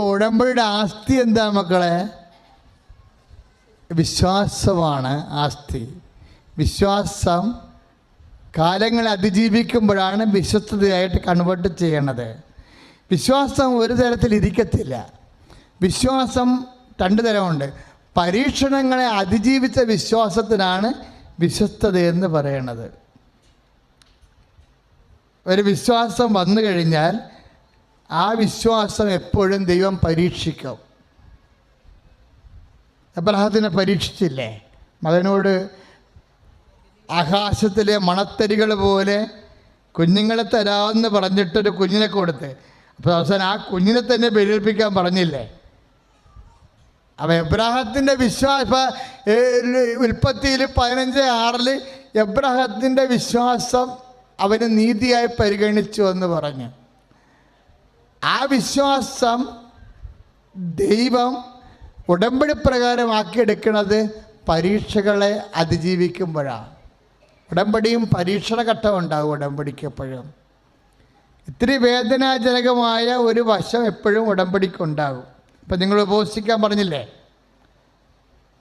ഉടമ്പടിയുടെ ആസ്തി എന്താ മക്കളെ? വിശ്വാസമാണ് ആസ്തി. വിശ്വാസം കാലങ്ങളെ അതിജീവിക്കുമ്പോഴാണ് വിശ്വസ്തതയായിട്ട് കൺവേർട്ട് ചെയ്യണത്. വിശ്വാസം ഒരു തരത്തിൽ ഇരിക്കത്തില്ല. വിശ്വാസം രണ്ട് തരമുണ്ട്. പരീക്ഷണങ്ങളെ അതിജീവിച്ച വിശ്വാസത്തിനാണ് വിശ്വസ്തത എന്ന് പറയണത്. ഒരു വിശ്വാസം വന്നു കഴിഞ്ഞാൽ ആ വിശ്വാസം എപ്പോഴും ദൈവം പരീക്ഷിക്കും. അബ്രഹത്തിനെ പരീക്ഷിച്ചില്ലേ? മകനോട് ആകാശത്തിലെ മണത്തരികൾ പോലെ കുഞ്ഞുങ്ങളെ തരാമെന്ന് പറഞ്ഞിട്ടൊരു കുഞ്ഞിനെ കൊടുത്ത്. അപ്പോൾ അവസാനം ആ കുഞ്ഞിനെ തന്നെ ബലിപ്പിക്കാൻ പറഞ്ഞില്ലേ? അപ്പം എബ്രാഹത്തിന്റെ വിശ്വാസ ഉൽപ്പത്തിയിൽ പതിനഞ്ച് ആറിൽ എബ്രാഹത്തിന്റെ വിശ്വാസം അവന് നീതിയായി പരിഗണിച്ചു എന്ന് പറഞ്ഞു. ആ വിശ്വാസം ദൈവം ഉടമ്പടി പ്രകാരമാക്കിയെടുക്കുന്നത് പരീക്ഷകളെ അതിജീവിക്കുമ്പോഴാണ്. ഉടമ്പടിയും പരീക്ഷണ ഘട്ടം ഉണ്ടാകും ഉടമ്പടിക്ക് എപ്പോഴും. ഇത്തിരി വേദനാജനകമായ ഒരു വശം എപ്പോഴും ഉടമ്പടിക്കുണ്ടാകും ഇപ്പം നിങ്ങൾ ഉപവസിക്കാൻ പറഞ്ഞില്ലേ?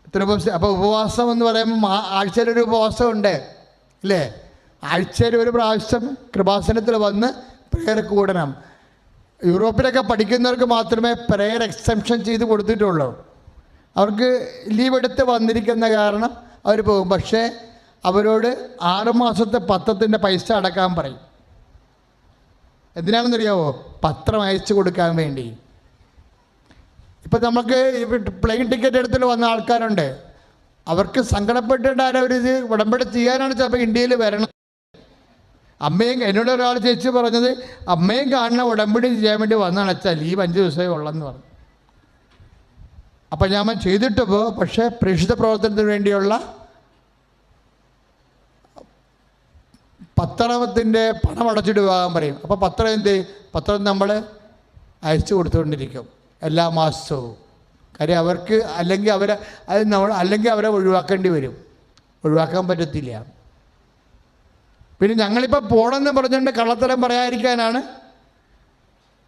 ഇത്ര ഉപവസി അപ്പോൾ ഉപവാസം എന്ന് പറയുമ്പോൾ ആഴ്ചയിലൊരു ഉപവാസം ഉണ്ട് ഇല്ലേ? ആഴ്ചയിൽ ഒരു പ്രാവശ്യം കൃപാസനത്തിൽ വന്ന് പ്രേയർ കൂടണം. യൂറോപ്പിലൊക്കെ പഠിക്കുന്നവർക്ക് മാത്രമേ പ്രേയർ എക്സംഷൻ ചെയ്ത് കൊടുത്തിട്ടുള്ളൂ. അവർക്ക് ലീവ് എടുത്ത് വന്നിരിക്കുന്ന കാരണം അവർ പോകും. പക്ഷേ അവരോട് ആറുമാസത്തെ പത്രത്തിന്റെ പൈസ അടക്കാൻ പറയും. എന്തിനാണെന്നറിയാവോ? പത്രം അയച്ചു കൊടുക്കാൻ വേണ്ടി. ഇപ്പം നമുക്ക് പ്ലെയിൻ ടിക്കറ്റ് എടുത്തിട്ട് വന്ന ആൾക്കാരുണ്ട്. അവർക്ക് സങ്കടപ്പെട്ടിട്ട് അവരിത് ഉടമ്പടി ചെയ്യാനാണ് ചിലപ്പോൾ ഇന്ത്യയിൽ വരണം അമ്മയും എന്നോട് ഒരാൾ ചേച്ചി പറഞ്ഞത് അമ്മയും കാണുന്ന ഉടമ്പടി ചെയ്യാൻ വേണ്ടി വന്നാണ് അച്ഛാ ലീവ് അഞ്ച് ദിവസമേ ഉള്ളെന്ന് പറഞ്ഞു. അപ്പം ഞാൻ ചെയ്തിട്ട് പോ പക്ഷേ പ്രേക്ഷിത പ്രവർത്തനത്തിന് വേണ്ടിയുള്ള പത്രത്തിന്റെ പണം അടച്ചിട്ട് പോകാൻ പറയും. അപ്പോൾ പത്രം എന്ത് പത്രം നമ്മൾ അയച്ചു കൊടുത്തുകൊണ്ടിരിക്കും എല്ലാ മാസവും. കാര്യം അവർക്ക് അല്ലെങ്കിൽ അവരെ അത് നമ്മൾ അല്ലെങ്കിൽ അവരെ ഒഴിവാക്കേണ്ടി വരും. ഒഴിവാക്കാൻ പറ്റത്തില്ല. പിന്നെ ഞങ്ങളിപ്പോൾ പോണമെന്ന് പറഞ്ഞുകൊണ്ട് കള്ളത്തരം പറയാതിരിക്കാനാണ്.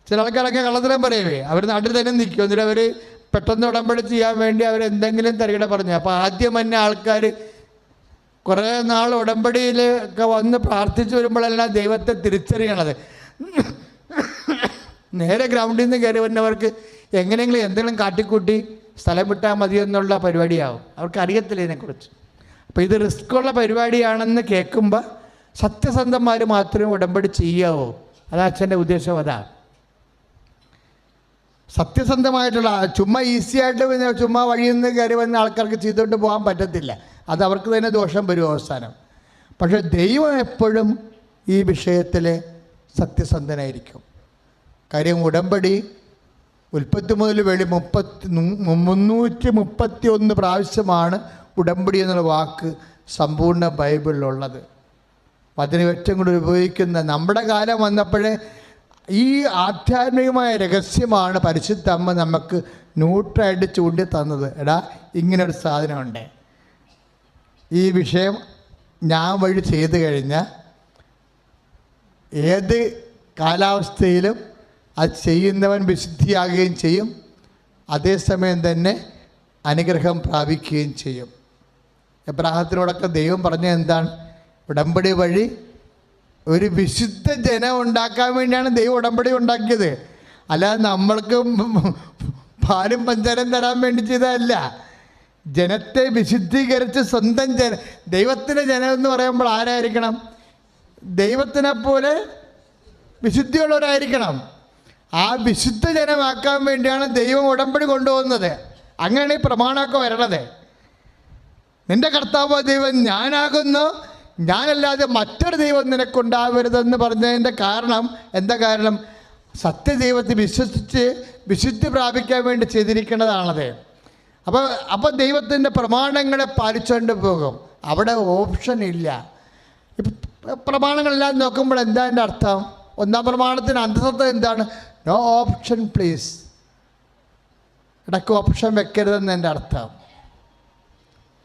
ചില ആൾക്കാരൊക്കെ കള്ളത്തരം പറയുവേ. അവർ നാട്ടിൽ തന്നെ നിൽക്കും. എന്നിട്ട് അവർ പെട്ടെന്ന് ഉടമ്പടി ചെയ്യാൻ വേണ്ടി അവർ എന്തെങ്കിലും തരികട പറഞ്ഞു. അപ്പോൾ ആദ്യം തന്നെ ആൾക്കാർ കുറേ നാൾ ഉടമ്പടിയിൽ ഒക്കെ വന്ന് പ്രാർത്ഥിച്ചു വരുമ്പോഴെല്ലാം ദൈവത്തെ തിരിച്ചറിയണത്. നേരെ ഗ്രൗണ്ടിൽ നിന്ന് കയറി വരുന്നവർക്ക് എങ്ങനെയെങ്കിലും എന്തെങ്കിലും കാട്ടിക്കൂട്ടി സ്ഥലം വിട്ടാൽ മതി എന്നുള്ള പരിപാടിയാവും. അവർക്ക് അറിയത്തില്ല ഇതിനെക്കുറിച്ച്. അപ്പോൾ ഇത് റിസ്ക്കുള്ള പരിപാടിയാണെന്ന് കേൾക്കുമ്പോൾ സത്യസന്ധന്മാർ മാത്രമേ ഉടമ്പടി ചെയ്യാവൂ. അതാ അച്ഛന്റെ ഉദ്ദേശം അതാ. സത്യസന്ധമായിട്ടുള്ള ചുമ്മാ ഈസി ആയിട്ട് പിന്നെ ചുമ്മാ വഴിയിൽ നിന്ന് കയറി വന്ന ആൾക്കാർക്ക് ചെയ്തുകൊണ്ട് പോകാൻ പറ്റത്തില്ല. അത് അവർക്ക് തന്നെ ദോഷം വരും അവസാനം. പക്ഷേ ദൈവം എപ്പോഴും ഈ വിഷയത്തിൽ സത്യസന്ധനായിരിക്കും. കാര്യം ഉടമ്പടി ഉൽപ്പത്തി മുതൽ വെളി മുപ്പത്തി മുന്നൂറ്റി മുപ്പത്തി ഒന്ന് പ്രാവശ്യമാണ് ഉടമ്പടി എന്നുള്ള വാക്ക് സമ്പൂർണ ബൈബിളിലുള്ളത്. അതിന് ഏറ്റവും കൂടി ഉപയോഗിക്കുന്ന നമ്മുടെ കാലം വന്നപ്പോഴേ ഈ ആധ്യാത്മികമായ രഹസ്യമാണ് പരിശുദ്ധ അമ്മ നമുക്ക് നൂറ്റായിട്ട് ചൂണ്ടി തന്നത്. എടാ ഇങ്ങനൊരു സാധനമുണ്ട്. ഈ വിഷയം ഞാൻ വഴി ചെയ്തു കഴിഞ്ഞാൽ ഏത് കാലാവസ്ഥയിലും അത് ചെയ്യുന്നവൻ വിശുദ്ധിയാകുകയും ചെയ്യും. അതേസമയം തന്നെ അനുഗ്രഹം പ്രാപിക്കുകയും ചെയ്യും. എബ്രാഹത്തിനോടൊക്കെ ദൈവം പറഞ്ഞത് എന്താണ്? ഉടമ്പടി വഴി ഒരു വിശുദ്ധ ജനം ഉണ്ടാക്കാൻ വേണ്ടിയാണ് ദൈവം ഉടമ്പടി ഉണ്ടാക്കിയത്. അല്ലാതെ നമ്മൾക്ക് പാലും പഞ്ചാരം തരാൻ വേണ്ടി ചെയ്തതല്ല. ജനത്തെ വിശുദ്ധീകരിച്ച് സ്വന്തം ജന ദൈവത്തിന്റെ ജനം എന്ന് പറയുമ്പോൾ ആരായിരിക്കണം? ദൈവത്തിനെ പോലെ വിശുദ്ധിയുള്ളവരായിരിക്കണം. ആ വിശുദ്ധ ജനമാക്കാൻ വേണ്ടിയാണ് ദൈവം ഉടമ്പടി കൊണ്ടുപോകുന്നത്. അങ്ങനെയാണ് ഈ പ്രമാണമൊക്കെ വരണത്. നിന്റെ കർത്താവ് ദൈവം ഞാനാകുന്നു ഞാനല്ലാതെ മറ്റൊരു ദൈവം നിനക്കുണ്ടാവരുതെന്ന് പറഞ്ഞതിന്റെ കാരണം എന്താ കാരണം? സത്യദൈവത്തെ വിശ്വസിച്ച് വിശുദ്ധി പ്രാപിക്കാൻ വേണ്ടി ചെയ്തിരിക്കുന്നതാണത്. അപ്പോൾ അപ്പോൾ ദൈവത്തിന്റെ പ്രമാണങ്ങളെ പാലിച്ചുകൊണ്ട് പോകും. അവിടെ ഓപ്ഷൻ ഇല്ല. പ്രമാണങ്ങളെല്ലാം നോക്കുമ്പോൾ എന്താ എന്റെ അർത്ഥം? ഒന്നാം പ്രമാണത്തിന് അന്തസത്ത എന്താണ്? നോ ഓപ്ഷൻ പ്ലീസ് ഇടയ്ക്ക് ഓപ്ഷൻ വെക്കരുതെന്ന് എന്റെ അർത്ഥം.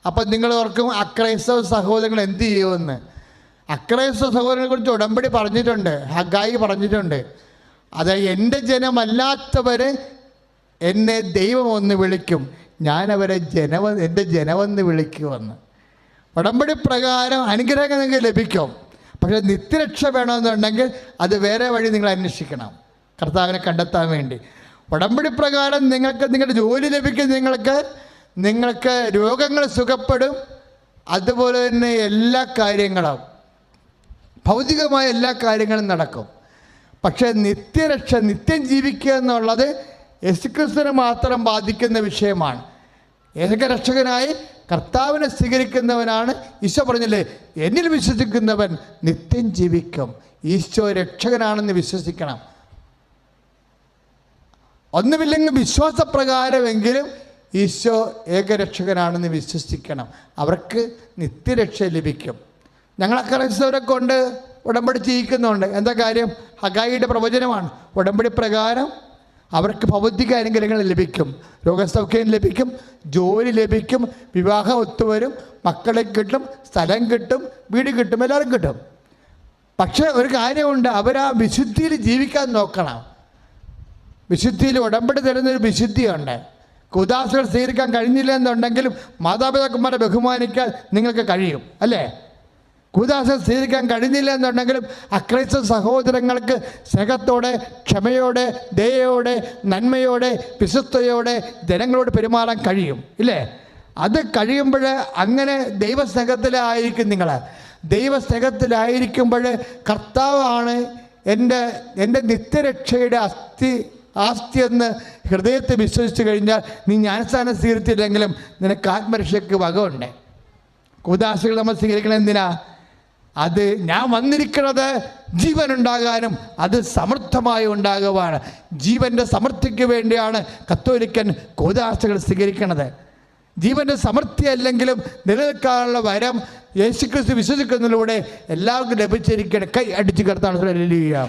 അപ്പം നിങ്ങൾ ഓർക്കും അക്രൈസ്തവ സഹോദരങ്ങൾ എന്ത് ചെയ്യുമെന്ന്. അക്രൈസ്തവ സഹോദരനെ കുറിച്ച് ഉടമ്പടി പറഞ്ഞിട്ടുണ്ട് ഹഗായി പറഞ്ഞിട്ടുണ്ട്. അത് എന്റെ ജനമല്ലാത്തവർ എന്നെ ദൈവം ഒന്ന് വിളിക്കും അവരെ ജനവ എന്റെ ജനമെന്ന് വിളിക്കുമെന്ന്. ഉടമ്പടി പ്രകാരം അനുഗ്രഹങ്ങൾ നിങ്ങൾക്ക് ലഭിക്കും. പക്ഷേ നിത്യരക്ഷ വേണമെന്നുണ്ടെങ്കിൽ അത് വേറെ വഴി നിങ്ങൾ അന്വേഷിക്കണം. കർത്താവിനെ കണ്ടെത്താൻ വേണ്ടി. ഉടമ്പടി പ്രകാരം നിങ്ങൾക്ക് നിങ്ങളുടെ ജോലി ലഭിക്കും നിങ്ങൾക്ക് നിങ്ങൾക്ക് രോഗങ്ങൾ സുഖപ്പെടും. അതുപോലെ തന്നെ എല്ലാ കാര്യങ്ങളും ഭൗതികമായ എല്ലാ കാര്യങ്ങളും നടക്കും. പക്ഷേ നിത്യരക്ഷ നിത്യം ജീവിക്കുക എന്നുള്ളത് യേശുക്രിസ്തുവിനെ മാത്രം ബാധിക്കുന്ന വിഷയമാണ്. ഏകരക്ഷകനായി കർത്താവിനെ സ്വീകരിക്കുന്നവനാണ്. ഈശോ പറഞ്ഞില്ലേ എന്നിൽ വിശ്വസിക്കുന്നവൻ നിത്യം ജീവിക്കും. ഈശോ രക്ഷകനാണെന്ന് വിശ്വസിക്കണം. ഒന്നുമില്ലെങ്കിൽ വിശ്വാസപ്രകാരമെങ്കിലും ഈശോ ഏകരക്ഷകനാണെന്ന് വിശ്വസിക്കണം. അവർക്ക് നിത്യരക്ഷ ലഭിക്കും. ഞങ്ങളെ ക്രൈസ്തവരെ കൊണ്ട് ഉടമ്പടി ചെയ്യിക്കുന്നുണ്ട്. എന്താ കാര്യം? ഹഗായിയുടെ പ്രവചനമാണ്. ഉടമ്പടി പ്രകാരം അവർക്ക് ഭൗതിക അനുഗ്രഹങ്ങൾ ലഭിക്കും. രോഗസൗഖ്യം ലഭിക്കും. ജോലി ലഭിക്കും. വിവാഹം ഒത്തുവരും. മക്കളെ കിട്ടും. സ്ഥലം കിട്ടും. വീട് കിട്ടും. എല്ലാവരും കിട്ടും. പക്ഷേ ഒരു കാര്യമുണ്ട്. അവർ ആ വിശുദ്ധിയിൽ ജീവിക്കാൻ നോക്കണം. വിശുദ്ധിയിൽ ഉടമ്പടി തരുന്നൊരു വിശുദ്ധിയുണ്ട്. കുദാസുകൾ സ്വീകരിക്കാൻ കഴിഞ്ഞില്ല എന്നുണ്ടെങ്കിലും മാതാപിതാക്കന്മാരെ ബഹുമാനിക്കാൻ നിങ്ങൾക്ക് കഴിയും അല്ലേ? കുദാസുകൾ സ്വീകരിക്കാൻ കഴിഞ്ഞില്ല എന്നുണ്ടെങ്കിലും അക്രൈസ്തവ സഹോദരങ്ങൾക്ക് സ്നേഹത്തോടെ ക്ഷമയോടെ ദയയോടെ നന്മയോടെ വിശ്വസ്തയോടെ ജനങ്ങളോട് പെരുമാറാൻ കഴിയും ഇല്ലേ? അത് കഴിയുമ്പോൾ അങ്ങനെ ദൈവസ്നേഹത്തിലായിരിക്കും നിങ്ങൾ ദൈവസ്നേഹത്തിലായിരിക്കുമ്പോൾ കർത്താവാണ് എന്റെ എന്റെ നിത്യരക്ഷയുടെ അസ്ഥി ആസ്തിയെന്ന് ഹൃദയത്തെ വിശ്വസിച്ച് കഴിഞ്ഞാൽ നീ ജ്ഞാനസ്ഥാനം സ്വീകരിച്ചില്ലെങ്കിലും നിനക്ക് ആത്മരക്ഷയ്ക്ക് വകമുണ്ട് കുദാശകൾ നമ്മൾ സ്വീകരിക്കണം എന്തിനാ? അത് ഞാൻ വന്നിരിക്കുന്നത് ജീവൻ ഉണ്ടാകാനും അത് സമൃദ്ധമായി ഉണ്ടാകുവാണ്. ജീവന്റെ സമൃദ്ധിക്ക് വേണ്ടിയാണ് കത്തോലിക്കൻ കൂതാശകൾ സ്വീകരിക്കുന്നത് ജീവന്റെ സമൃദ്ധി അല്ലെങ്കിലും നിലനിൽക്കാനുള്ള വരം യേശുക്രിസ്തു വിശ്വസിക്കുന്നതിലൂടെ എല്ലാവർക്കും ലഭിച്ചിരിക്കണം കൈ അടിച്ചു കിടത്താണ് ഹല്ലേലൂയ.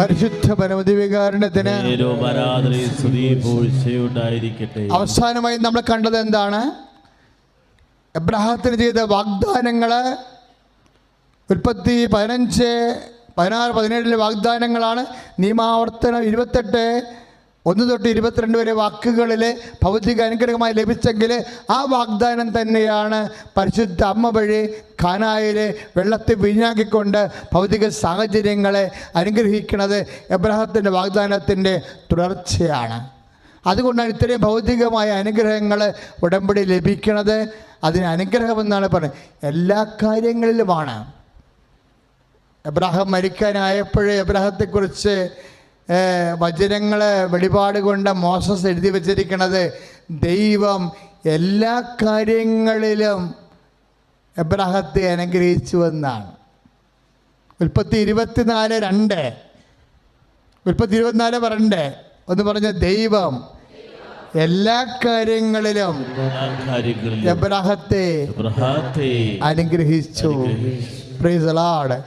പരിശുദ്ധ വികാരണത്തിന് നേരവും ആരാധനയും സ്തുതിയും പൂഴ്ചയുണ്ടായിരിക്കട്ടെ. അവസാനമായി നമ്മൾ കണ്ടത് എന്താണ്? എബ്രഹാത്തിന് ചെയ്ത വാഗ്ദാനങ്ങൾ ഉൽപ്പത്തി പതിനഞ്ച് പതിനാറ് പതിനേഴിലെ വാഗ്ദാനങ്ങളാണ്. നിയമാവർത്തനം ഇരുപത്തെട്ട് ഒന്ന് തൊട്ട് ഇരുപത്തിരണ്ട് വരെ വാക്കുകളിൽ ഭൗതിക അനുഗ്രഹമായി ലഭിച്ചെങ്കിൽ ആ വാഗ്ദാനം തന്നെയാണ് പരിശുദ്ധ അമ്മ വഴി കാനായിൽ വെള്ളത്തെ വീഞ്ഞാക്കിക്കൊണ്ട് ഭൗതിക സാഹചര്യങ്ങളെ അനുഗ്രഹിക്കുന്നത് എബ്രഹത്തിന്റെ വാഗ്ദാനത്തിന്റെ തുടർച്ചയാണ്. അതുകൊണ്ടാണ് ഇത്രയും ഭൗതികമായ അനുഗ്രഹങ്ങൾ ഉടമ്പടി ലഭിക്കുന്നത് അതിന് അനുഗ്രഹമെന്നാണ് പറയുന്നത്. എല്ലാ കാര്യങ്ങളിലുമാണ്. എബ്രാഹം മരിക്കാനായപ്പോഴേ എബ്രാഹത്തെക്കുറിച്ച് വചനങ്ങൾ വെളിപാട് കൊണ്ട് മോസസ് എഴുതി വച്ചിരിക്കുന്നത് ദൈവം എല്ലാ കാര്യങ്ങളിലും എബ്രാഹത്തെ അനുഗ്രഹിച്ചു എന്നാണ്. ഉൽപ്പത്തി ഇരുപത്തിനാല് രണ്ട്. ഉൽപ്പത്തി ഇരുപത്തിനാല് പറണ്ടേ ഒന്ന് പറഞ്ഞ ദൈവം എല്ലാ കാര്യങ്ങളിലും എല്ലാ കാര്യങ്ങളിലും എബ്രാഹത്തെ അനുഗ്രഹിച്ചു. പ്രൈസ് ലാർഡ്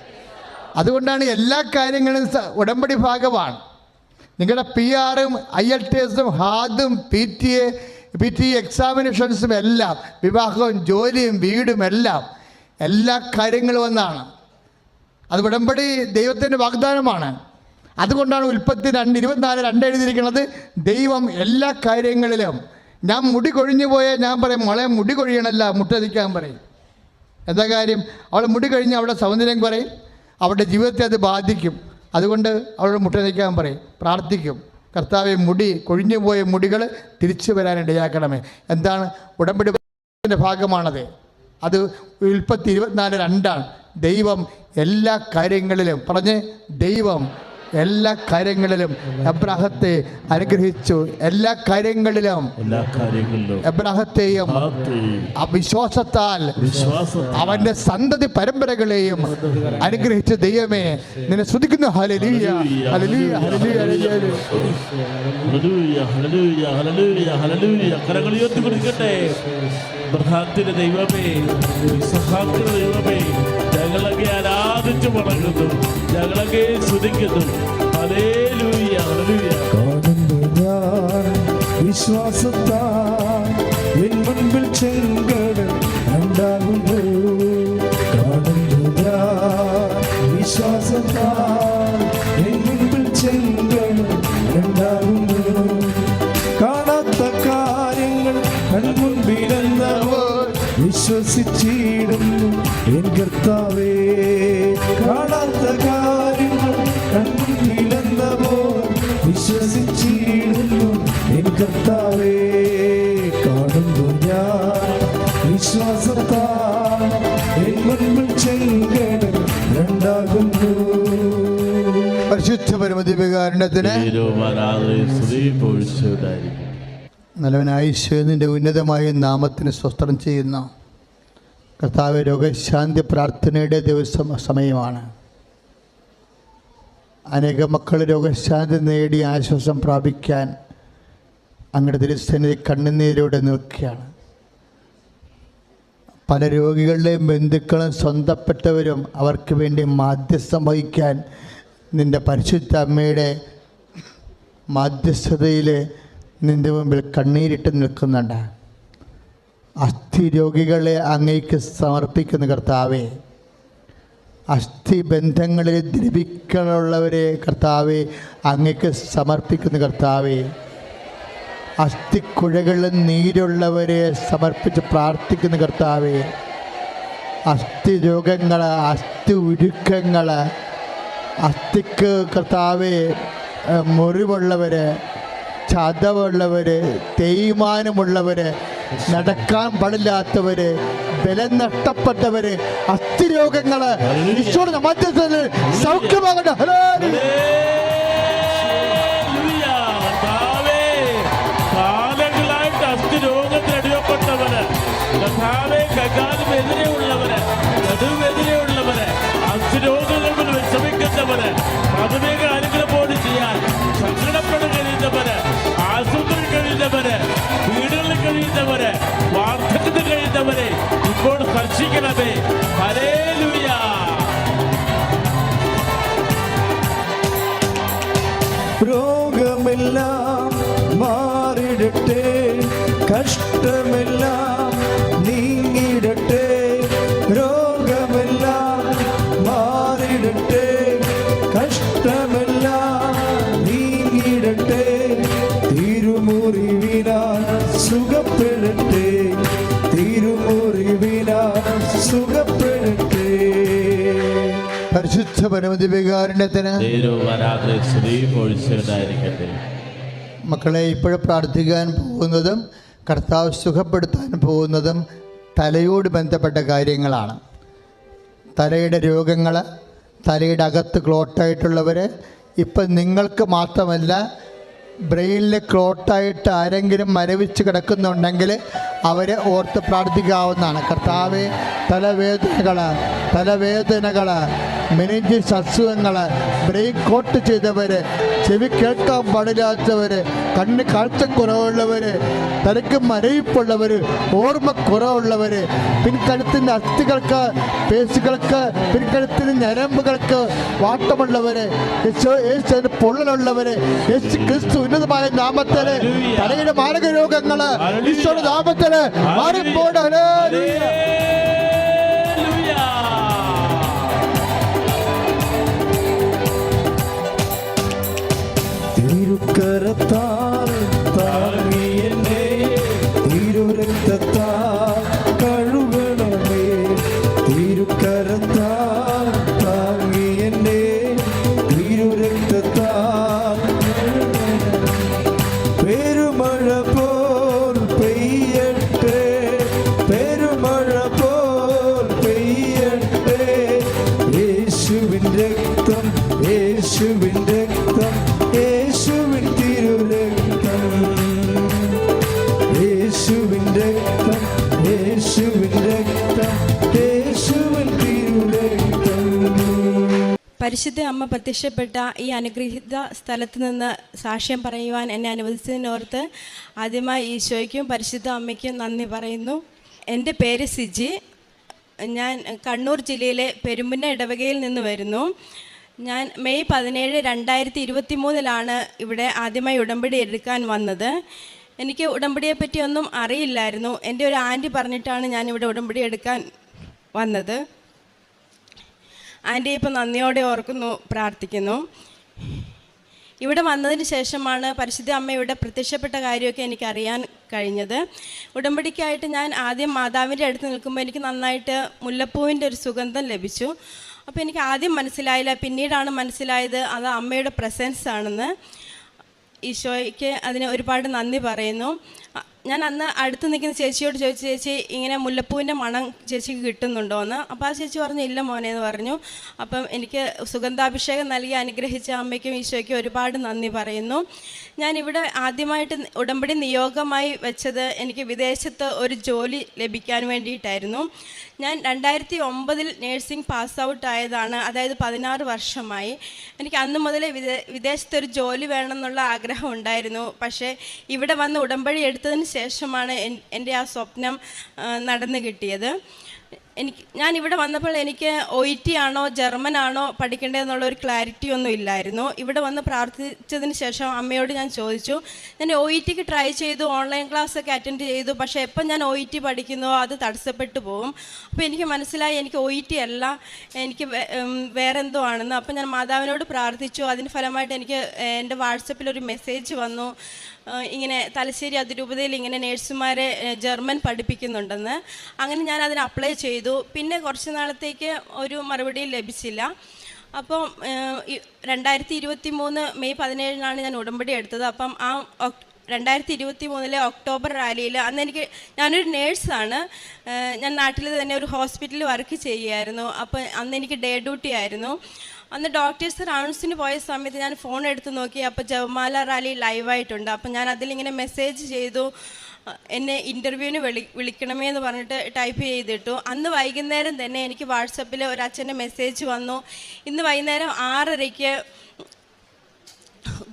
അതുകൊണ്ടാണ് എല്ലാ കാര്യങ്ങളും ഉടമ്പടി ഭാഗമാണ്. നിങ്ങളുടെ പി ആറും ഐ എൽ ടി എസും ഹാദും P T A P T എക്സാമിനേഷൻസും എല്ലാം വിവാഹവും ജോലിയും വീടും എല്ലാം എല്ലാ കാര്യങ്ങളും ഒന്നാണ്. അത് ഉടമ്പടി ദൈവത്തിന്റെ വാഗ്ദാനമാണ്. അതുകൊണ്ടാണ് ഉൽപ്പത്തി രണ്ട് ഇരുപത്തിനാല് രണ്ട് എഴുതിയിരിക്കുന്നത് ദൈവം എല്ലാ കാര്യങ്ങളിലും ഞാൻ മുടി കൊഴിഞ്ഞു പോയാൽ ഞാൻ പറയും മോളെ മുടി കൊഴിയണല്ല മുട്ടതിക്കാൻ പറയും. എന്താ കാര്യം? അവൾ മുടി കഴിഞ്ഞ് അവളുടെ സൗന്ദര്യം കുറയും അവളുടെ ജീവിതത്തെ അത് ബാധിക്കും. അതുകൊണ്ട് അവളുടെ മുട്ട നിൽക്കാൻ പറയും പ്രാർത്ഥിക്കും. കർത്താവെ മുടി കൊഴിഞ്ഞു പോയ മുടികൾ തിരിച്ചു വരാനിടയാക്കണമേ എന്താണ്? ഉടമ്പടി ഭാഗമാണത്. അത് ഉൽപ്പത്തി ഇരുപത്തിനാല് രണ്ടാണ്. ദൈവം എല്ലാ കാര്യങ്ങളിലും പറഞ്ഞ് ദൈവം എല്ലാ കാര്യങ്ങളിലും എബ്രാഹത്തെ അനുഗ്രഹിച്ചു. എല്ലാ കാര്യങ്ങളിലും എബ്രാഹത്തെയും ആത്മീയ ആ വിശ്വാസത്താൽ വിശ്വാസത്താൽ അവന്റെ സന്തതി പരമ്പരകളെയും അനുഗ്രഹിച്ച ദൈവമേ നിന്നെ ശ്രദ്ധിക്കുന്നു. കരങ്ങൾ ഉയർത്തി പ്രധാനത്തിന്റെ ദൈവമേ സഹാത്തിന്റെ ദൈവമേ ഞങ്ങളൊക്കെ ആരാധിച്ചു മടങ്ങുന്നു ഞങ്ങളൊക്കെ സ്തുതിക്കുന്നു. അതേ ലൂയ്യ വിശ്വാസത്താൽ കർത്താവേ കാണുന്നു ഞാൻ. രണ്ടാകുന്നു. പരിശുദ്ധ നല്ലവനായ ഈശോനിന്റെ ഉന്നതമായ നാമത്തിന് സ്വസ്ത്രം ചെയ്യുന്ന കർത്താവ് രോഗശാന്തി പ്രാർത്ഥനയുടെ ദിവസം സമയമാണ്. അനേക മക്കൾ രോഗശാന്തി നേടി ആശ്വാസം പ്രാപിക്കാൻ അങ്ങയുടെ തിരുസന്നിധി കണ്ണുനീരോടെ നിൽക്കുകയാണ്. പല രോഗികളുടെയും ബന്ധുക്കളും സ്വന്തപ്പെട്ടവരും അവർക്ക് വേണ്ടി മാധ്യസ്ഥം വഹിക്കാൻ നിന്റെ പരിശുദ്ധ അമ്മയുടെ മാധ്യസ്ഥതയിൽ നിന്റെ മുമ്പിൽ കണ്ണീരിട്ട് നിൽക്കുന്നുണ്ട്. അസ്ഥി രോഗികളെ അങ്ങേക്ക് സമർപ്പിക്കുന്ന കർത്താവേ. അസ്ഥി ബന്ധങ്ങളിൽ ദ്രവിക്കാനുള്ളവരെ കർത്താവെ അങ്ങേക്ക് സമർപ്പിക്കുന്ന കർത്താവേ. അസ്ഥിക്കുഴകളിൽ നീരുള്ളവരെ സമർപ്പിച്ച് പ്രാർത്ഥിക്കുന്ന കർത്താവെ അസ്ഥി രോഗങ്ങൾ അസ്ഥി ഉരുക്കങ്ങൾ അസ്ഥിക്ക് കർത്താവെ മുറിവുള്ളവർ ചതവുള്ളവർ തേയ്മാനമുള്ളവർ നടക്കാൻ പാടില്ലാത്തവർ ബലം നഷ്ടപ്പെട്ടവർ അസ്ഥി രോഗങ്ങൾ ഈശോയുടെ മധ്യത്തിൽ സൗഖ്യമാകട്ടെ. ഹലോ കഥാവെ കകാലമെതിരെ ഉള്ളവര് നടുവെതിരെ ഉള്ളവര് അസ്ഥി രോഗങ്ങൾ കൊണ്ട് വിഷമിക്കുന്നവര് പതിവേ കാര്യങ്ങൾ പോലും ചെയ്യാൻ സങ്കടപ്പെടാൻ കഴിയുന്നവര് ആശുപത്രി കഴിയുന്നവര് വീടുകളിൽ കഴിയുന്നവര് വാർദ്ധക്യത്തിൽ കഴിയുന്നവരെ ഇപ്പോൾ സ്പർശിക്കണമേ ഹരേലുയ രോഗമെല്ലാം മാറിടട്ടെ കഷ്ടമെല്ലാം പരിശുദ്ധ മക്കളെ ഇപ്പോഴും പ്രാർത്ഥിക്കാൻ പോകുന്നതും കർത്താവ് സുഖപ്പെടുത്താൻ പോകുന്നതും തലയോട് ബന്ധപ്പെട്ട കാര്യങ്ങളാണ്. തലയുടെ രോഗങ്ങൾ തലയുടെ അകത്ത് ക്ലോട്ടായിട്ടുള്ളവർ ഇപ്പം നിങ്ങൾക്ക് മാത്രമല്ല ബ്രെയിനിൽ ക്ലോട്ടായിട്ട് ആരെങ്കിലും മരവിച്ച് കിടക്കുന്നുണ്ടെങ്കിൽ അവരെ ഓർത്ത് പ്രാർത്ഥിക്കാവുന്നതാണ്. കർത്താവ് തലവേദനകൾ തലവേദനകൾ മെനിഞ്ചിസ് അസുഖങ്ങൾ ബ്രെയിൻ കോട്ട് ചെയ്തവർ ചെവി കേൾക്കാൻ പാടില്ലാത്തവർ കണ്ണ് കാഴ്ചക്കുറവുള്ളവർ തലയ്ക്ക് മരയിപ്പുള്ളവർ ഓർമ്മ കുറവുള്ളവർ പിൻകഴുത്തിന്റെ അസ്ഥികൾക്ക് പേശികൾക്ക് പിൻകഴുത്തിന് ഞരമ്പുകൾക്ക് വാട്ടമുള്ളവർ യേശു യേശുവിന് പൊള്ളലുള്ളവർ ക്രിസ്തു ഉന്നതമായ നാമത്തിൽ തലയുടെ മാരക രോഗങ്ങൾ ഈശോയുടെ നാമത്തിൽ മാറിപ്പോട് திருக்கரத்தால் പരിശുദ്ധ അമ്മ പ്രത്യക്ഷപ്പെട്ട ഈ അനുഗ്രഹീത സ്ഥലത്ത് നിന്ന് സാക്ഷ്യം പറയുവാൻ എന്നെ അനുവദിച്ചതിനോർത്ത് ആദ്യമായി ഈശോയ്ക്കും പരിശുദ്ധ അമ്മയ്ക്കും നന്ദി പറയുന്നു. എന്റെ പേര് സിജി. ഞാൻ കണ്ണൂർ ജില്ലയിലെ പെരുമ്പുന്ന ഇടവകയിൽ നിന്ന് വരുന്നു. ഞാൻ മെയ് പതിനേഴ് രണ്ടായിരത്തി ഇരുപത്തി മൂന്നിലാണ് ഇവിടെ ആദ്യമായി ഉടമ്പടി എടുക്കാൻ വന്നത്. എനിക്ക് ഉടമ്പടിയെ പറ്റിയൊന്നും അറിയില്ലായിരുന്നു. എന്റെ ഒരു ആന്റി പറഞ്ഞിട്ടാണ് ഞാൻ ഇവിടെ ഉടമ്പടി എടുക്കാൻ വന്നത്. ആന്റി ഇപ്പം നന്ദിയോടെ ഓർക്കുന്നു പ്രാർത്ഥിക്കുന്നു. ഇവിടെ വന്നതിന് ശേഷമാണ് പരിശുദ്ധ അമ്മ ഇവിടെ പ്രത്യക്ഷപ്പെട്ട കാര്യമൊക്കെ എനിക്കറിയാൻ കഴിഞ്ഞത്. ഉടമ്പടിക്കായിട്ട് ഞാൻ ആദ്യം മാതാവിന്റെ അടുത്ത് നിൽക്കുമ്പോൾ എനിക്ക് നന്നായിട്ട് മുല്ലപ്പൂവിന്റെ ഒരു സുഗന്ധം ലഭിച്ചു. അപ്പോൾ എനിക്ക് ആദ്യം മനസ്സിലായില്ല പിന്നീടാണ് മനസ്സിലായത് അത് അമ്മയുടെ പ്രസൻസ് ആണെന്ന്. ഈശോയ്ക്ക് അതിന് ഒരുപാട് നന്ദി പറയുന്നു. ഞാൻ അന്ന് അടുത്ത് നിൽക്കുന്ന ചേച്ചിയോട് ചോദിച്ചു ചേച്ചി ഇങ്ങനെ മുല്ലപ്പൂവിന്റെ മണം ചേച്ചിക്ക് കിട്ടുന്നുണ്ടോ എന്ന്? അപ്പോൾ ആ ചേച്ചി പറഞ്ഞു ഇല്ല മോനെ എന്ന് പറഞ്ഞു. അപ്പം എനിക്ക് സുഗന്ധാഭിഷേകം നൽകി അനുഗ്രഹിച്ച അമ്മയ്ക്കും ഈശോയ്ക്കും ഒരുപാട് നന്ദി പറയുന്നു. ഞാനിവിടെ ആദ്യമായിട്ട് ഉടമ്പടി നിയോഗമായി വെച്ചത് എനിക്ക് വിദേശത്ത് ഒരു ജോലി ലഭിക്കാൻ വേണ്ടിയിട്ടായിരുന്നു. ഞാൻ രണ്ടായിരത്തി ഒമ്പതിൽ നേഴ്സിംഗ് പാസ് ഔട്ട് ആയതാണ് അതായത് പതിനാറ് വർഷമായി. എനിക്ക് അന്ന് മുതലേ വിദേ വിദേശത്ത് ഒരു ജോലി വേണമെന്നുള്ള ആഗ്രഹം ഉണ്ടായിരുന്നു. പക്ഷേ ഇവിടെ വന്ന് ഉടമ്പടി എടുത്തതിന് ശേഷമാണ് എന്റെ ആ സ്വപ്നം നടന്നു കിട്ടിയത് എനിക്ക് ഞാൻ ഇവിടെ വന്നപ്പോൾ എനിക്ക് ഒ ടി ആണോ ജർമ്മൻ ആണോ പഠിക്കേണ്ടതെന്നുള്ള ഒരു ക്ലാരിറ്റി ഒന്നും ഇല്ലായിരുന്നു. ഇവിടെ വന്ന് പ്രാർത്ഥിച്ചതിന് ശേഷം അമ്മയോട് ഞാൻ ചോദിച്ചു ഞാൻ ഒ ടിക്ക് ട്രൈ ചെയ്തു ഓൺലൈൻ ക്ലാസ് ഒക്കെ അറ്റൻഡ് ചെയ്തു പക്ഷേ എപ്പം ഞാൻ ഒ ടി പഠിക്കുന്നോ അത് തടസ്സപ്പെട്ടു പോകും അപ്പോൾ എനിക്ക് മനസ്സിലായി എനിക്ക് ഒ ടി അല്ല എനിക്ക് വേറെന്തോ ആണെന്ന്. അപ്പം ഞാൻ മാതാവിനോട് പ്രാർത്ഥിച്ചു. അതിന് ഫലമായിട്ട് എനിക്ക് എന്റെ വാട്സപ്പിൽ ഒരു മെസ്സേജ് വന്നു. ഇങ്ങനെ തലശ്ശേരി അതിരൂപതയിൽ ഇങ്ങനെ നേഴ്സുമാരെ ജർമ്മൻ പഠിപ്പിക്കുന്നുണ്ടെന്ന്. അങ്ങനെ ഞാൻ അതിന് അപ്ലൈ ചെയ്തു. പിന്നെ കുറച്ച് നാളത്തേക്ക് ഒരു മറുപടി ലഭിച്ചില്ല. അപ്പം രണ്ടായിരത്തി ഇരുപത്തി മൂന്ന് മെയ് പതിനേഴിനാണ് ഞാൻ ഉടമ്പടി എടുത്തത്. അപ്പം ആ രണ്ടായിരത്തി ഇരുപത്തി മൂന്നിലെ ഒക്ടോബർ റാലിയിൽ അന്ന് എനിക്ക് ഞാനൊരു നേഴ്സാണ്. ഞാൻ നാട്ടിൽ തന്നെ ഒരു ഹോസ്പിറ്റലിൽ വർക്ക് ചെയ്യുമായിരുന്നു അപ്പോൾ അന്ന് എനിക്ക് ഡേ ഡ്യൂട്ടി ആയിരുന്നു. അന്ന് ഡോക്ടേഴ്സ് റൗണ്ട്സിന് പോയ സമയത്ത് ഞാൻ ഫോൺ എടുത്ത് നോക്കി. അപ്പോൾ ജവമാല റാലി ലൈവായിട്ടുണ്ട്. അപ്പോൾ ഞാൻ അതിലിങ്ങനെ മെസ്സേജ് ചെയ്തു. എന്നെ ഇന്റർവ്യൂവിന് വിളി വിളിക്കണമേ എന്ന് പറഞ്ഞിട്ട് ടൈപ്പ് ചെയ്തിട്ടു. അന്ന് വൈകുന്നേരം തന്നെ എനിക്ക് വാട്സപ്പിൽ ഒരു അച്ഛന്റെ മെസ്സേജ് വന്നു. ഇന്ന് വൈകുന്നേരം ആറരയ്ക്ക്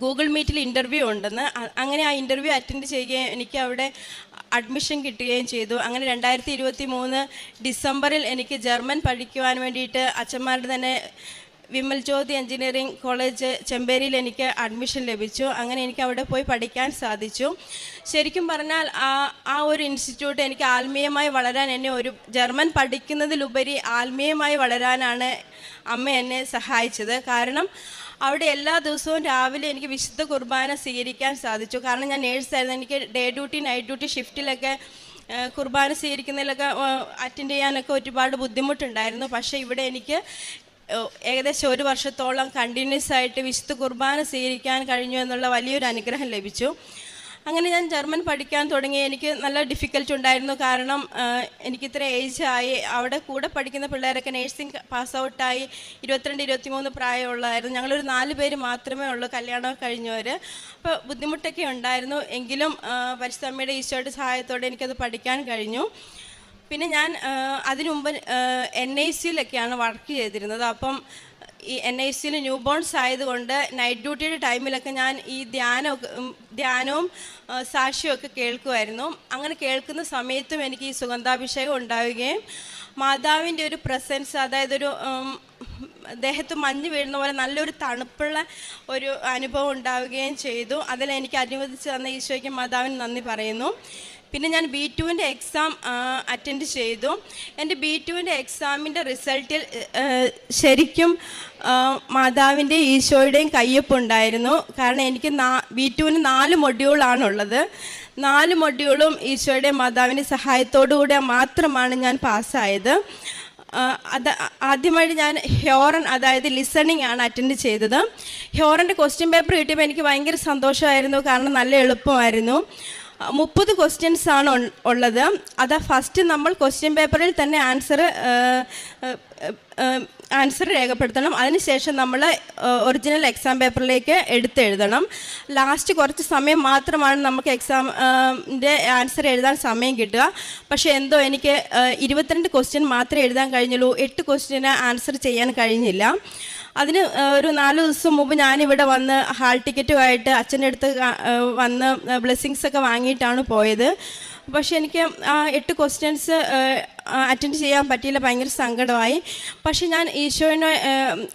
ഗൂഗിൾ മീറ്റിൽ ഇന്റർവ്യൂ ഉണ്ടെന്ന്. അങ്ങനെ ആ ഇന്റർവ്യൂ അറ്റൻഡ് ചെയ്യുകയും എനിക്ക് അവിടെ അഡ്മിഷൻ കിട്ടുകയും ചെയ്തു. അങ്ങനെ രണ്ടായിരത്തി ഇരുപത്തി മൂന്ന് ഡിസംബറിൽ എനിക്ക് ജർമ്മൻ പഠിക്കുവാൻ വേണ്ടിയിട്ട് അച്ഛന്മാരുടെ തന്നെ വിമൽ ജ്യോതി എഞ്ചിനീയറിംഗ് കോളേജ് ചെമ്പേരിയിൽ എനിക്ക് അഡ്മിഷൻ ലഭിച്ചു. അങ്ങനെ എനിക്ക് അവിടെ പോയി പഠിക്കാൻ സാധിച്ചു. ശരിക്കും പറഞ്ഞാൽ ആ ആ ഒരു ഇൻസ്റ്റിറ്റ്യൂട്ട് എനിക്ക് ആത്മീയമായി വളരാൻ എന്നെ ഒരു ജർമ്മൻ പഠിക്കുന്നതിലുപരി ആത്മീയമായി വളരാനാണ് അമ്മ എന്നെ സഹായിച്ചത്. കാരണം അവിടെ എല്ലാ ദിവസവും രാവിലെ എനിക്ക് വിശുദ്ധ കുർബാന സ്വീകരിക്കാൻ സാധിച്ചു. കാരണം ഞാൻ നേഴ്സായിരുന്നു എനിക്ക് ഡേ ഡ്യൂട്ടി നൈറ്റ് ഡ്യൂട്ടി ഷിഫ്റ്റിലൊക്കെ കുർബാന സ്വീകരിക്കുന്നതിലൊക്കെ അറ്റൻഡ് ചെയ്യാനൊക്കെ ഒരുപാട് ബുദ്ധിമുട്ടുണ്ടായിരുന്നു. പക്ഷേ ഇവിടെ എനിക്ക് ഏകദേശം ഒരു വർഷത്തോളം കണ്ടിന്യൂസ് ആയിട്ട് വിശുദ്ധ കുർബാന സ്വീകരിക്കാൻ കഴിഞ്ഞു എന്നുള്ള വലിയൊരു അനുഗ്രഹം ലഭിച്ചു. അങ്ങനെ ഞാൻ ജർമ്മൻ പഠിക്കാൻ തുടങ്ങി. എനിക്ക് നല്ല ഡിഫിക്കൽട്ട് ഉണ്ടായിരുന്നു. കാരണം എനിക്ക് ഇത്ര ഏജ് ആയി. അവിടെ കൂടെ പഠിക്കുന്ന പിള്ളേരൊക്കെ നേഴ്സിംഗ് പാസ് ഔട്ടായി ഇരുപത്തിരണ്ട് ഇരുപത്തിമൂന്ന് പ്രായമുള്ളതായിരുന്നു. ഞങ്ങളൊരു നാല് പേര് മാത്രമേ ഉള്ളൂ. കല്യാണം കഴിഞ്ഞവർ അപ്പോൾ ബുദ്ധിമുട്ടൊക്കെ ഉണ്ടായിരുന്നു. എങ്കിലും പരിശ്രമയുടെ ഈശോയുടെ സഹായത്തോടെ എനിക്കത് പഠിക്കാൻ കഴിഞ്ഞു. പിന്നെ ഞാൻ അതിനു മുമ്പ് എൻ ഐ സിയിലൊക്കെയാണ് വർക്ക് ചെയ്തിരുന്നത്. അപ്പം ഈ എൻ ഐ സിയിൽ ന്യൂ ബോൺസ് ആയതുകൊണ്ട് നൈറ്റ് ഡ്യൂട്ടിയുടെ ടൈമിലൊക്കെ ഞാൻ ഈ ധ്യാനമൊക്കെ ധ്യാനവും സാക്ഷ്യമൊക്കെ കേൾക്കുമായിരുന്നു. അങ്ങനെ കേൾക്കുന്ന സമയത്തും എനിക്ക് ഈ സുഗന്ധാഭിഷേകം ഉണ്ടാവുകയും മാതാവിന്റെ ഒരു പ്രസൻസ് അതായത് ഒരു ദേഹത്ത് മഞ്ഞ് വീഴുന്ന പോലെ നല്ലൊരു തണുപ്പുള്ള ഒരു അനുഭവം ഉണ്ടാവുകയും ചെയ്തു. അതിൽ എനിക്ക് അനുവദിച്ച് തന്ന ഈശോയ്ക്ക് മാതാവിന് നന്ദി പറയുന്നു. പിന്നെ ഞാൻ ബി ടുവിന്റെ എക്സാം അറ്റൻഡ് ചെയ്തു. എന്റെ ബി ടുവിന്റെ എക്സാമിന്റെ റിസൾട്ടിൽ ശരിക്കും മാതാവിന്റെ ഈശോയുടെയും കയ്യൊപ്പുണ്ടായിരുന്നു. കാരണം എനിക്ക് നാ ബി ടുവിന് നാല് മൊഡ്യൂളാണുള്ളത് നാല് മൊഡ്യൂളും ഈശോയുടെ മാതാവിന്റെ സഹായത്തോടുകൂടെ മാത്രമാണ് ഞാൻ പാസ്സായത്. അത് ആദ്യമായിട്ട് ഞാൻ ഹ്യോറൻ അതായത് ലിസണിങ് ആണ് അറ്റൻഡ് ചെയ്തത്. ഹ്യോറന്റെ ക്വസ്റ്റ്യൻ പേപ്പർ കിട്ടിയപ്പോൾ എനിക്ക് ഭയങ്കര സന്തോഷമായിരുന്നു. കാരണം നല്ല എളുപ്പമായിരുന്നു. മുപ്പത് ക്വസ്റ്റ്യൻസ് ആണ് ഉള്ളത്. അത് ഫസ്റ്റ് നമ്മൾ ക്വസ്റ്റ്യൻ പേപ്പറിൽ തന്നെ ആൻസർ ആൻസർ രേഖപ്പെടുത്തണം. അതിനുശേഷം നമ്മൾ ഒറിജിനൽ എക്സാം പേപ്പറിലേക്ക് എടുത്തെഴുതണം ലാസ്റ്റ് കുറച്ച് സമയം മാത്രമാണ് നമുക്ക് എക്സാമിന്റെ ആൻസർ എഴുതാൻ സമയം കിട്ടുക. പക്ഷേ എന്തോ എനിക്ക് ഇരുപത്തിരണ്ട് ക്വസ്റ്റ്യൻ മാത്രമേ എഴുതാൻ കഴിഞ്ഞുള്ളൂ. എട്ട് ക്വസ്റ്റ്യന് ആൻസർ ചെയ്യാൻ കഴിഞ്ഞില്ല. അതിന് ഒരു നാല് ദിവസം മുമ്പ് ഞാനിവിടെ വന്ന് ഹാൾ ടിക്കറ്റുമായിട്ട് അച്ഛന്റെ അടുത്ത് വന്ന് ബ്ലെസ്സിങ്സ് ഒക്കെ വാങ്ങിയിട്ടാണ് പോയത്. പക്ഷെ എനിക്ക് ആ എട്ട് ക്വസ്റ്റ്യൻസ് അറ്റൻഡ് ചെയ്യാൻ പറ്റിയില്ല ഭയങ്കര സങ്കടമായി. പക്ഷെ ഞാൻ ഈശോയിനെ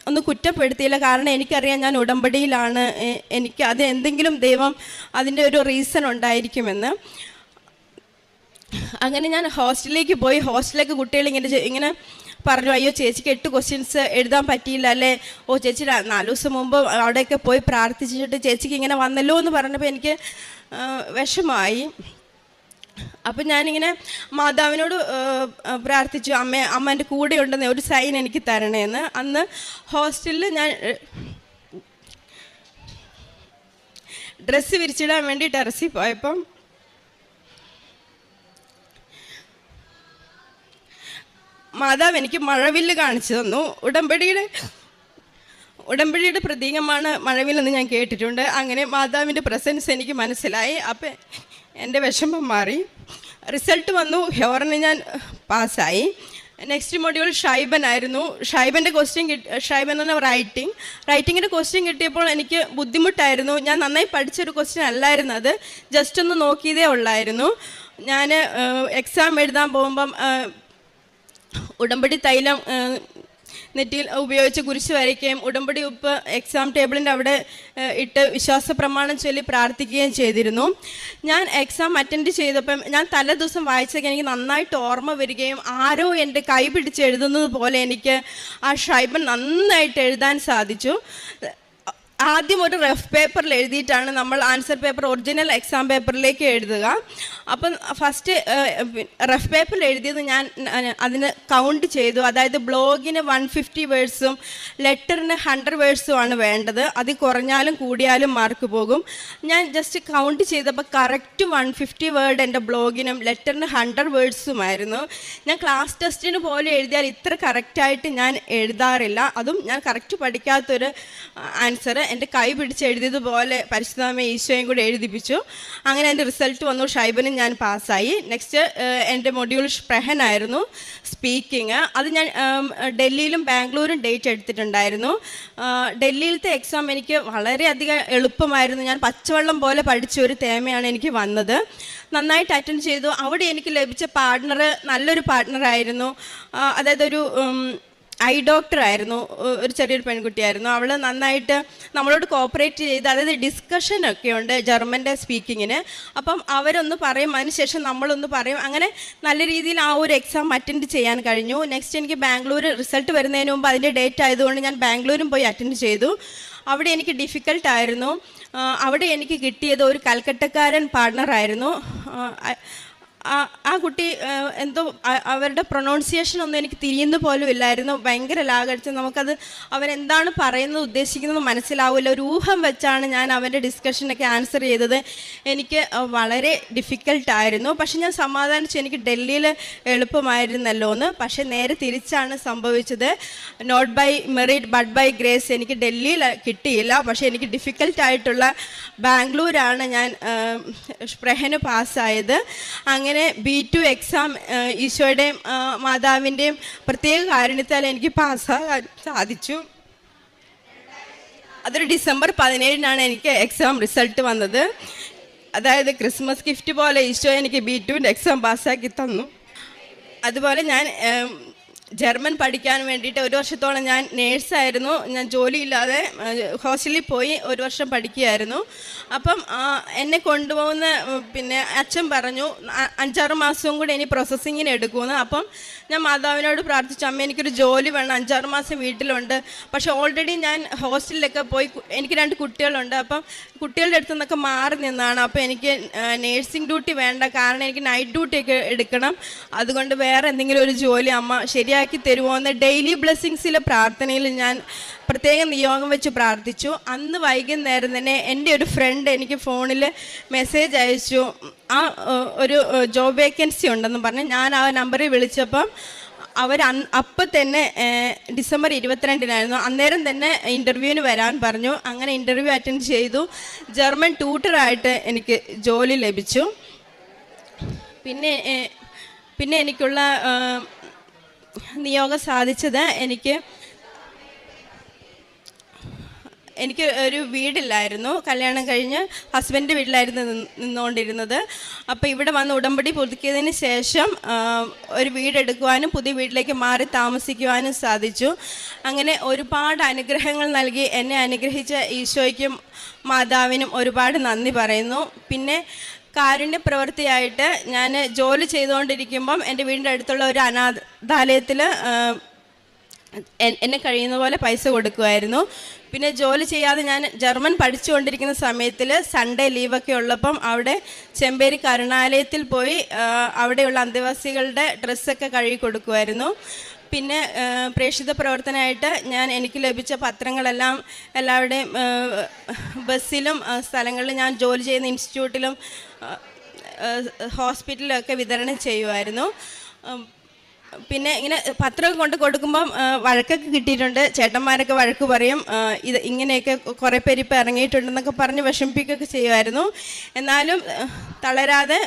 ഒന്ന് കുറ്റപ്പെടുത്തിയില്ല. കാരണം എനിക്കറിയാം ഞാൻ ഉടമ്പടിയിലാണ്. എനിക്ക് അത് എന്തെങ്കിലും ദൈവം അതിന്റെ ഒരു റീസൺ ഉണ്ടായിരിക്കുമെന്ന്. അങ്ങനെ ഞാൻ ഹോസ്റ്റലിലേക്ക് പോയി. ഹോസ്റ്റലിലേക്ക് കുട്ടികൾ ഇങ്ങനെ ഇങ്ങനെ പറഞ്ഞു അയ്യോ ചേച്ചിക്ക് എട്ട് ക്വസ്റ്റ്യൻസ് എഴുതാൻ പറ്റിയില്ല അല്ലേ? ഓ ചേച്ചി നാല് ദിവസം മുമ്പ് അവിടെയൊക്കെ പോയി പ്രാർത്ഥിച്ചിട്ട് ചേച്ചിക്ക് ഇങ്ങനെ വന്നല്ലോ എന്ന് പറഞ്ഞപ്പോൾ എനിക്ക് വിഷമായി. അപ്പം ഞാനിങ്ങനെ മാതാവിനോട് പ്രാർത്ഥിച്ചു അമ്മ അമ്മ എന്റെ കൂടെ ഉണ്ടെന്ന് ഒരു സൈൻ എനിക്ക് തരണേന്ന്. അന്ന് ഹോസ്റ്റലിൽ ഞാൻ ഡ്രസ്സ് വിരിച്ചിടാൻ വേണ്ടി ടെറസിൽ പോയപ്പം മാതാവ് എനിക്ക് മഴവില്ല് കാണിച്ചു തന്നു. ഉടമ്പടിയുടെ ഉടമ്പടിയുടെ പ്രതീകമാണ് മഴവില്ലെന്ന് ഞാൻ കേട്ടിട്ടുണ്ട്. അങ്ങനെ മാതാവിന്റെ പ്രസൻസ് എനിക്ക് മനസ്സിലായി. അപ്പം എന്റെ വിഷമം മാറി. റിസൾട്ട് വന്നു. ഹെവറിന് ഞാൻ പാസ്സായി. നെക്സ്റ്റ് മൊഡ്യൂൾ ഷൈബൻ ആയിരുന്നു. ഷൈബന്റെ ക്വസ്റ്റ്യൻ കിട്ടി ഷൈബൻ എന്ന റൈറ്റിംഗ് റൈറ്റിങ്ങിന്റെ ക്വസ്റ്റ്യൻ കിട്ടിയപ്പോൾ എനിക്ക് ബുദ്ധിമുട്ടായിരുന്നു. ഞാൻ നന്നായി പഠിച്ചൊരു ക്വസ്റ്റ്യൻ അല്ലായിരുന്നു അത്. ജസ്റ്റ് ഒന്ന് നോക്കിയതേ ഉള്ളായിരുന്നു. ഞാൻ എക്സാം എഴുതാൻ പോകുമ്പം ഉടമ്പടി തൈലം നെറ്റിയിൽ ഉപയോഗിച്ച് കുരിശ് വരയ്ക്കുകയും ഉടമ്പടി ഉപ്പ് എക്സാം ടേബിളിന്റെ അവിടെ ഇട്ട് വിശ്വാസ പ്രമാണം ചൊല്ലി പ്രാർത്ഥിക്കുകയും ചെയ്തിരുന്നു. ഞാൻ എക്സാം അറ്റൻഡ് ചെയ്തപ്പം ഞാൻ തലേ ദിവസം വായിച്ചൊക്കെ എനിക്ക് നന്നായിട്ട് ഓർമ്മ വരികയും ആരോ എന്റെ കൈ പിടിച്ച് എഴുതുന്നത് പോലെ എനിക്ക് ആ ഷൈബൻ നന്നായിട്ട് എഴുതാൻ സാധിച്ചു. ആദ്യം ഒരു റഫ് പേപ്പറിൽ എഴുതിയിട്ടാണ് നമ്മൾ ആൻസർ പേപ്പർ ഒറിജിനൽ എക്സാം പേപ്പറിലേക്ക് എഴുതുക. അപ്പം ഫസ്റ്റ് റഫ് പേപ്പറിൽ എഴുതിയത് ഞാൻ അതിന് കൗണ്ട് ചെയ്തു. അതായത് ബ്ലോഗിന് വൺ ഫിഫ്റ്റി വേഴ്സും ലെറ്ററിന് ഹൺഡ്രഡ് വേഴ്സും ആണ് വേണ്ടത്. അത് കുറഞ്ഞാലും കൂടിയാലും മാർക്ക് പോകും. ഞാൻ ജസ്റ്റ് കൗണ്ട് ചെയ്തപ്പോൾ കറക്റ്റ് വൺ ഫിഫ്റ്റി വേർഡ് എന്റെ ബ്ലോഗിനും ലെറ്ററിന് ഹൺഡ്രഡ് ആയിരുന്നു ഞാൻ ക്ലാസ് ടെസ്റ്റിന് പോലെ എഴുതിയാൽ ഇത്ര കറക്റ്റായിട്ട് ഞാൻ എഴുതാറില്ല. അതും ഞാൻ കറക്റ്റ് പഠിക്കാത്തൊരു ആൻസർ എന്റെ കൈ പിടിച്ച് എഴുതിയതുപോലെ പരിശുദ്ധമ ഈശോയും കൂടി എഴുതിപ്പിച്ചു. അങ്ങനെ എന്റെ റിസൾട്ട് വന്നു. ഷൈബനും ഞാൻ പാസ്സായി. നെക്സ്റ്റ് എന്റെ മൊഡ്യൂൾ സ്പ്രഹനായിരുന്നു സ്പീക്കിംഗ് അത് ഞാൻ ഡൽഹിയിലും ബാംഗ്ലൂരും ഡേറ്റ് എടുത്തിട്ടുണ്ടായിരുന്നു. ഡൽഹിയിലത്തെ എക്സാം എനിക്ക് വളരെയധികം എളുപ്പമായിരുന്നു. ഞാൻ പച്ചവെള്ളം പോലെ പഠിച്ച ഒരു തേമയാണ് എനിക്ക് വന്നത്. നന്നായിട്ട് അറ്റൻഡ് ചെയ്തു. അവിടെ എനിക്ക് ലഭിച്ച പാർട്ട്ണർ നല്ലൊരു പാർട്ട്ണറായിരുന്നു അതായത് ഒരു ഐ ഡോക്ടർ ആയിരുന്നു ഒരു ചെറിയൊരു പെൺകുട്ടിയായിരുന്നു. അവൾ നന്നായിട്ട് നമ്മളോട് കോപ്പറേറ്റ് ചെയ്ത് അതായത് ഡിസ്കഷനൊക്കെ ഉണ്ട് ജർമ്മന്റെ സ്പീക്കിങ്ങിന്. അപ്പം അവരൊന്ന് പറയും അതിനുശേഷം നമ്മളൊന്ന് പറയും. അങ്ങനെ നല്ല രീതിയിൽ ആ ഒരു എക്സാം അറ്റൻഡ് ചെയ്യാൻ കഴിഞ്ഞു. നെക്സ്റ്റ് എനിക്ക് ബാംഗ്ലൂർ റിസൾട്ട് വരുന്നതിന് മുമ്പ് അതിന്റെ ഡേറ്റ് ആയതുകൊണ്ട് ഞാൻ ബാംഗ്ലൂരും പോയി അറ്റൻഡ് ചെയ്തു. അവിടെ എനിക്ക് ഡിഫിക്കൽട്ട് ആയിരുന്നു. അവിടെ എനിക്ക് കിട്ടിയത് ഒരു കൽക്കട്ടക്കാരൻ പാർട്ട്ണറായിരുന്നു ആ കുട്ടി എന്തോ അവരുടെ പ്രൊണൗൺസിയേഷൻ ഒന്നും എനിക്ക് തിരിയുന്ന പോലും ഇല്ലായിരുന്നു. ഭയങ്കര ലാഗടിച്ച് നമുക്കത് അവരെന്താണ് പറയുന്നത് ഉദ്ദേശിക്കുന്നത് മനസ്സിലാവില്ല. ഒരു ഊഹം വെച്ചാണ് ഞാൻ അവന്റെ ഡിസ്കഷനൊക്കെ ആൻസർ ചെയ്തത്. എനിക്ക് വളരെ ഡിഫിക്കൽട്ടായിരുന്നു പക്ഷെ ഞാൻ സമാധാനിച്ചു. എനിക്ക് ഡൽഹിയിൽ എളുപ്പമായിരുന്നല്ലോ എന്ന് പക്ഷെ നേരെ തിരിച്ചാണ് സംഭവിച്ചത്. Not by merit but by grace എനിക്ക് ഡൽഹിയിൽ കിട്ടിയില്ല. പക്ഷേ എനിക്ക് ഡിഫിക്കൽട്ടായിട്ടുള്ള ബാംഗ്ലൂരാണ് ഞാൻ സ്പ്രഹന് പാസ്സായത് അങ്ങനെ ബി ടു എക്സാം ഈശോയുടെയും മാതാവിന്റെയും പ്രത്യേക കാരണത്താൽ എനിക്ക് പാസ്സാകാൻ സാധിച്ചു. അതൊരു ഡിസംബർ പതിനേഴിനാണ് എനിക്ക് എക്സാം റിസൾട്ട് വന്നത്. അതായത് ക്രിസ്മസ് ഗിഫ്റ്റ് പോലെ ഈശോ എനിക്ക് ബി ടുവിന്റെ എക്സാം പാസ്സാക്കി തന്നു. അതുപോലെ ഞാൻ ജർമ്മൻ പഠിക്കാൻ വേണ്ടിയിട്ട് ഒരു വർഷത്തോളം ഞാൻ നേഴ്സായിരുന്നു. ഞാൻ ജോലിയില്ലാതെ ഹോസ്റ്റലിൽ പോയി ഒരു വർഷം പഠിക്കുകയായിരുന്നു. അപ്പം എന്നെ കൊണ്ടുപോകുന്ന പിന്നെ അച്ഛൻ പറഞ്ഞു അഞ്ചാറ് മാസവും കൂടി ഇനി പ്രോസസ്സിങ്ങിന് എടുക്കുമെന്ന്. അപ്പം ഞാൻ മാതാവിനോട് പ്രാർത്ഥിച്ചു അമ്മ എനിക്കൊരു ജോലി വേണം അഞ്ചാറ് മാസം വീട്ടിലുണ്ട്. പക്ഷേ ഓൾറെഡി ഞാൻ ഹോസ്റ്റലിലൊക്കെ പോയി എനിക്ക് രണ്ട് കുട്ടികളുണ്ട്. അപ്പം കുട്ടികളുടെ അടുത്ത് നിന്നൊക്കെ മാറി നിന്നാണ്. അപ്പോൾ എനിക്ക് നേഴ്സിംഗ് ഡ്യൂട്ടി വേണ്ട കാരണം എനിക്ക് നൈറ്റ് ഡ്യൂട്ടി ഒക്കെ എടുക്കണം. അതുകൊണ്ട് വേറെ എന്തെങ്കിലും ഒരു ജോലി അമ്മ ശരിയാക്കി തരുമോ എന്ന് ഡെയിലി ബ്ലെസ്സിങ്സിലെ പ്രാർത്ഥനയിൽ ഞാൻ പ്രത്യേകം നിയോഗം വെച്ച് പ്രാർത്ഥിച്ചു. അന്ന് വൈകുന്നേരം തന്നെ എന്റെ ഒരു ഫ്രണ്ട് എനിക്ക് ഫോണിൽ മെസ്സേജ് അയച്ചു. ആ ഒരു ജോബ് വേക്കൻസി ഉണ്ടെന്ന് പറഞ്ഞ് ഞാൻ ആ നമ്പറിൽ വിളിച്ചപ്പം അവർ അപ്പം തന്നെ ഡിസംബർ ഇരുപത്തിരണ്ടിനായിരുന്നു. അന്നേരം തന്നെ ഇന്റർവ്യൂവിന് വരാൻ പറഞ്ഞു. അങ്ങനെ ഇന്റർവ്യൂ അറ്റൻഡ് ചെയ്തു. ജർമ്മൻ ട്യൂട്ടറായിട്ട് എനിക്ക് ജോലി ലഭിച്ചു. പിന്നെ പിന്നെ എനിക്കുള്ള നിയോഗം സാധിച്ചത് എനിക്ക് എനിക്ക് ഒരു വീടില്ലായിരുന്നു. കല്യാണം കഴിഞ്ഞ് ഹസ്ബൻഡ് വീട്ടിലായിരുന്നു നിന്നുകൊണ്ടിരുന്നത്. അപ്പോൾ ഇവിടെ വന്ന് ഉടമ്പടി പുതുക്കിയതിന് ശേഷം ഒരു വീടെടുക്കുവാനും പുതിയ വീട്ടിലേക്ക് മാറി താമസിക്കുവാനും സാധിച്ചു. അങ്ങനെ ഒരുപാട് അനുഗ്രഹങ്ങൾ നൽകി എന്നെ അനുഗ്രഹിച്ച ഈശോയ്ക്കും മാതാവിനും ഒരുപാട് നന്ദി പറയുന്നു. പിന്നെ കാരുണ്യ പ്രവൃത്തിയായിട്ട് ഞാൻ ജോലി ചെയ്തുകൊണ്ടിരിക്കുമ്പം എന്റെ വീടിന്റെ അടുത്തുള്ള ഒരു അനാഥാലയത്തിൽ എന്നെ കഴിയുന്ന പോലെ പൈസ കൊടുക്കുമായിരുന്നു പിന്നെ ജോലി ചെയ്യാതെ ഞാൻ ജർമ്മൻ പഠിച്ചുകൊണ്ടിരിക്കുന്ന സമയത്തിൽ സൺഡേ ലീവൊക്കെ ഉള്ളപ്പം അവിടെ ചെമ്പേരി കരുണാലയത്തിൽ പോയി അവിടെയുള്ള അന്തേവാസികളുടെ ഡ്രസ്സൊക്കെ കഴുകി കൊടുക്കുമായിരുന്നു പിന്നെ പ്രേക്ഷിത പ്രവർത്തനമായിട്ട് ഞാൻ എനിക്ക് ലഭിച്ച പത്രങ്ങളെല്ലാം എല്ലാവരുടെയും ബസ്സിലും സ്ഥലങ്ങളിലും ഞാൻ ജോലി ചെയ്യുന്ന ഇൻസ്റ്റിറ്റ്യൂട്ടിലും ഹോസ്പിറ്റലിലൊക്കെ വിതരണം ചെയ്യുമായിരുന്നു പിന്നെ ഇങ്ങനെ പത്രമൊക്കെ കൊണ്ട് കൊടുക്കുമ്പം വഴക്കൊക്കെ കിട്ടിയിട്ടുണ്ട്. ചേട്ടന്മാരൊക്കെ വഴക്ക് പറയും. ഇത് ഇങ്ങനെയൊക്കെ കുറേ പേര് ഇപ്പം ഇറങ്ങിയിട്ടുണ്ടെന്നൊക്കെ പറഞ്ഞ് വിഷമിപ്പിക്കുകയൊക്കെ ചെയ്യുമായിരുന്നു. എന്നാലും തളരാതെ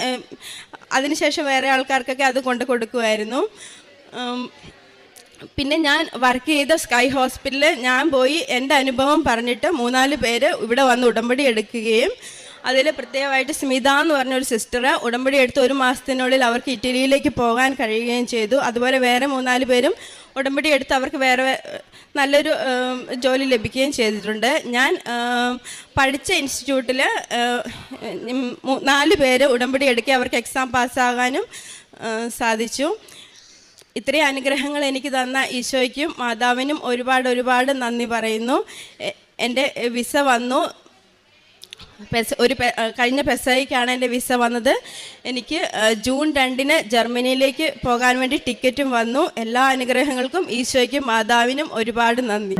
അതിനുശേഷം വേറെ ആൾക്കാർക്കൊക്കെ അത് കൊണ്ട് കൊടുക്കുമായിരുന്നു. പിന്നെ ഞാൻ വർക്ക് ചെയ്ത സ്കൈ ഹോസ്പിറ്റലിൽ ഞാൻ പോയി എന്റെ അനുഭവം പറഞ്ഞിട്ട് മൂന്നാൽ പേര് ഇവിടെ വന്ന് ഉടമ്പടി എടുക്കുകയും അതിൽ പ്രത്യേകമായിട്ട് സ്മിത എന്ന് പറഞ്ഞ ഒരു സിസ്റ്റർ ഉടമ്പടി എടുത്ത് ഒരു മാസത്തിനുള്ളിൽ അവർക്ക് ഇറ്റലിയിലേക്ക് പോകാൻ കഴിയുകയും ചെയ്തു. അതുപോലെ വേറെ മൂന്നാൽ പേരും ഉടമ്പടി എടുത്ത് അവർക്ക് വേറെ നല്ലൊരു ജോലി ലഭിക്കുകയും ചെയ്തിട്ടുണ്ട്. ഞാൻ പഠിച്ച ഇൻസ്റ്റിറ്റ്യൂട്ടിൽ നാല് പേര് ഉടമ്പടി എടുക്കി അവർക്ക് എക്സാം പാസ്സാകാനും സാധിച്ചു. ഇത്രയും അനുഗ്രഹങ്ങൾ എനിക്ക് തന്ന ഈശോയ്ക്കും മാതാവിനും ഒരുപാട് ഒരുപാട് നന്ദി പറയുന്നു. എന്റെ വിസ വന്നു. ഒരു കഴിഞ്ഞ പെസായിക്കാണ് എന്റെ വിസ വന്നത്. എനിക്ക് ജൂൺ രണ്ടിന് ജർമ്മനിയിലേക്ക് പോകാൻ വേണ്ടി ടിക്കറ്റും വന്നു. എല്ലാ അനുഗ്രഹങ്ങൾക്കും ഈശോയ്ക്കും മാതാവിനും ഒരുപാട് നന്ദി.